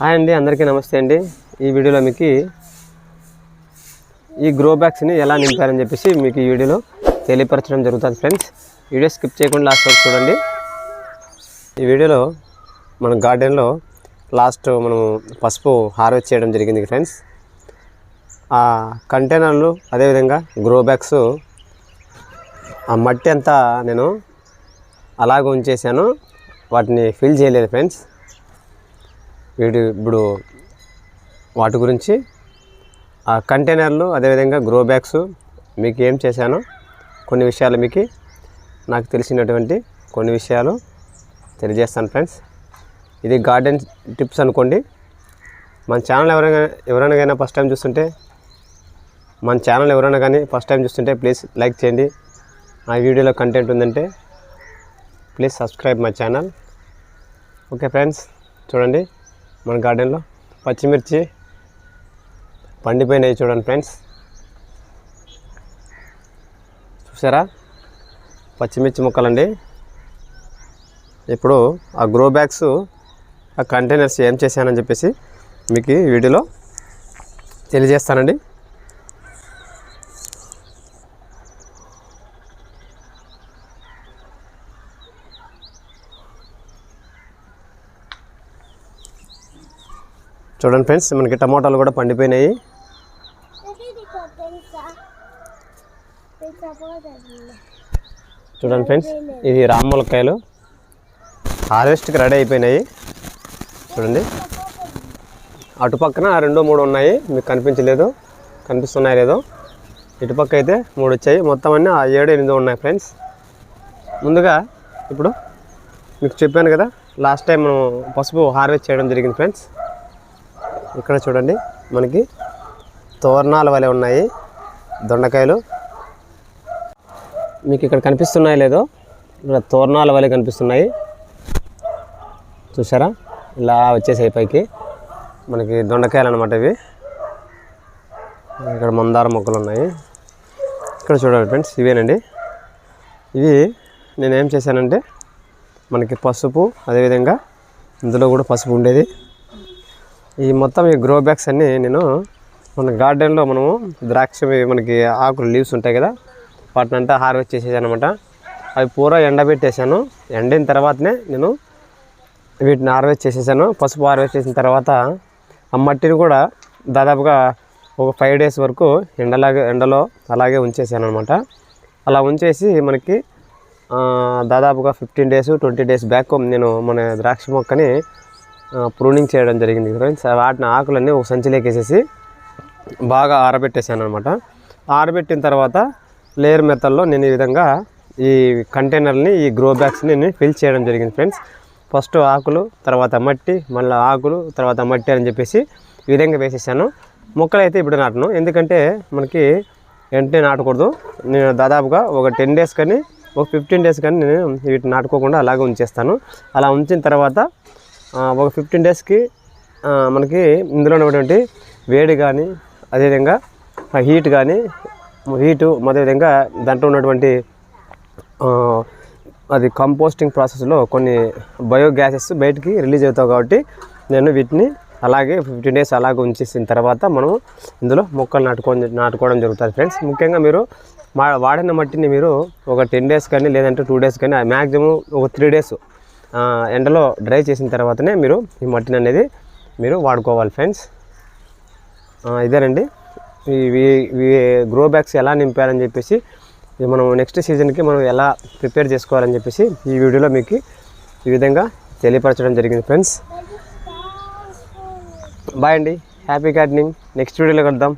Hi అండి అందరికీ నమస్తే అండి. ఈ వీడియోలో మీకు ఈ గ్రో బ్యాగ్స్ని ఎలా నింపారని చెప్పేసి మీకు ఈ వీడియోలో తెలియపరచడం జరుగుతుంది ఫ్రెండ్స్. వీడియో స్కిప్ చేయకుండా లాస్ట్ వరకు చూడండి. ఈ వీడియోలో మన గార్డెన్లో లాస్ట్ మనం పసుపు హార్వెస్ట్ చేయడం జరిగింది ఫ్రెండ్స్. ఆ కంటైనర్లు అదేవిధంగా గ్రో బ్యాగ్స్ ఆ మట్టి అంతా నేను అలాగ ఉంచేసాను. వాటిని ఫిల్ చేయలేదు ఫ్రెండ్స్. వీటి ఇప్పుడు వాటి గురించి ఆ కంటైనర్లు అదేవిధంగా గ్రో బ్యాగ్స్ మీకు ఏం చేశానో కొన్ని విషయాలు మీకు నాకు తెలిసినటువంటి కొన్ని విషయాలు తెలియజేస్తాను ఫ్రెండ్స్. ఇది గార్డెన్ టిప్స్ అనుకోండి. మన ఛానల్ ఎవరైనా ఎవరైనా కానీ ఫస్ట్ టైం చూస్తుంటే మన ఛానల్ ఎవరైనా కానీ ఫస్ట్ టైం చూస్తుంటే ప్లీజ్ లైక్ చేయండి. ఆ వీడియోలో కంటెంట్ ఉందంటే please subscribe my channel. Okay friends చూడండి. మన గార్డెన్లో పచ్చిమిర్చి పండిపోయినాయి చూడండి ఫ్రెండ్స్. చూసారా? పచ్చిమిర్చి ముక్కలండి. ఇప్పుడు ఆ గ్రో బ్యాగ్స్ ఆ కంటైనర్స్ ఏం చేశానని చెప్పేసి మీకు వీడియోలో తెలియజేస్తానండి. చూడండి ఫ్రెండ్స్ మనకి టమాటాలు కూడా పండిపోయినాయి. చూడండి ఫ్రెండ్స్ ఇది రామ్మలకాయలు హార్వెస్ట్కి రెడీ అయిపోయినాయి. చూడండి. అటుపక్కన రెండు మూడు ఉన్నాయి మీకు కనిపించలేదు. కనిపిస్తున్నాయి లేదో. ఇటుపక్క అయితే మూడు వచ్చాయి. మొత్తం అన్నీ ఆ ఏడు ఎనిమిది ఉన్నాయి ఫ్రెండ్స్. ముందుగా ఇప్పుడు మీకు చెప్పాను కదా లాస్ట్ టైం మనం పసుపు హార్వెస్ట్ చేయడం జరిగింది ఫ్రెండ్స్. ఇక్కడ చూడండి మనకి తోరణాల వలె ఉన్నాయి దొండకాయలు. మీకు ఇక్కడ కనిపిస్తున్నాయి లేదో ఇక్కడ తోరణాల వలె కనిపిస్తున్నాయి. చూసారా ఇలా వచ్చేసాయి పైకి. మనకి దొండకాయలు అనమాట ఇవి. ఇక్కడ మందార మొక్కలు ఉన్నాయి. ఇక్కడ చూడండి ఫ్రెండ్స్ ఇవేనండి. ఇవి నేనేం చేశానంటే మనకి పసుపు అదేవిధంగా ఇందులో కూడా పసుపు ఉండేది. ఈ మొత్తం ఈ గ్రో బ్యాగ్స్ అన్నీ నేను మన గార్డెన్లో మనము ద్రాక్ష మనకి ఆకులు లీవ్స్ ఉంటాయి కదా వాటిని అంతా హార్వెస్ట్ చేసేసాను అనమాట అవి పూరా ఎండబెట్టేసాను. ఎండిన తర్వాతనే నేను వీటిని హార్వెస్ట్ చేసేసాను. పసుపు హార్వెస్ట్ చేసిన తర్వాత ఆ మట్టిని కూడా దాదాపుగా ఒక ఫైవ్ డేస్ వరకు ఎండలాగే ఎండలో అలాగే ఉంచేసాను అనమాట అలా ఉంచేసి మనకి దాదాపుగా fifteen days twenty days back నేను మన ద్రాక్ష మొక్కని ప్రూనింగ్ చేయడం జరిగింది ఫ్రెండ్స్ వాటిని ఆకులన్నీ ఒక సంచిలోకేసేసి బాగా ఆరబెట్టేసాను అనమాట ఆరబెట్టిన తర్వాత లేయర్ మెథడ్లో నేను ఈ విధంగా ఈ కంటైనర్ని ఈ గ్రో బ్యాగ్స్ని నేను ఫిల్ చేయడం జరిగింది ఫ్రెండ్స్ ఫస్ట్ ఆకులు తర్వాత మట్టి మళ్ళీ ఆకులు తర్వాత మట్టి అని చెప్పేసి ఈ విధంగా వేసేసాను. మొక్కలు అయితే ఇప్పుడు నాటను. ఎందుకంటే మనకి వెంటనే నాటకూడదు. నేను దాదాపుగా ఒక టెన్ డేస్ కానీ ఒక ఫిఫ్టీన్ డేస్ కానీ నేను వీటిని నాటుకోకుండా అలాగే ఉంచేస్తాను. అలా ఉంచిన తర్వాత ఒక ఫిఫ్టీన్ డేస్కి మనకి ఇందులో ఉన్నటువంటి వేడి కానీ అదేవిధంగా హీట్ కానీ హీటు అదేవిధంగా దాంట్లో ఉన్నటువంటి అది కంపోస్టింగ్ ప్రాసెస్లో కొన్ని బయోగ్యాసెస్ బయటికి రిలీజ్ అవుతాయి కాబట్టి నేను వీటిని అలాగే ఫిఫ్టీన్ డేస్ అలాగే ఉంచేసిన తర్వాత మనం ఇందులో మొక్కలు నాటుకో నాటుకోవడం జరుగుతుంది ఫ్రెండ్స్ ముఖ్యంగా మీరు మా వాడిన మట్టిని మీరు ఒక టెన్ డేస్ కానీ లేదంటే టూ డేస్ కానీ మ్యాక్సిమం ఒక త్రీ డేస్ ఎండలో డ్రై చేసిన తర్వాతనే మీరు ఈ మట్టిని అనేది మీరు వాడుకోవాలి ఫ్రెండ్స్. ఇదేనండి. ఇవి ఇవి గ్రో బ్యాగ్స్ ఎలా నింపారని చెప్పేసి మనం నెక్స్ట్ సీజన్కి మనం ఎలా ప్రిపేర్ చేసుకోవాలని చెప్పేసి ఈ వీడియోలో మీకు ఈ విధంగా తెలియపరచడం జరిగింది ఫ్రెండ్స్. బాయ్ అండి. Happy gardening. నెక్స్ట్ వీడియోలో కలుద్దాం.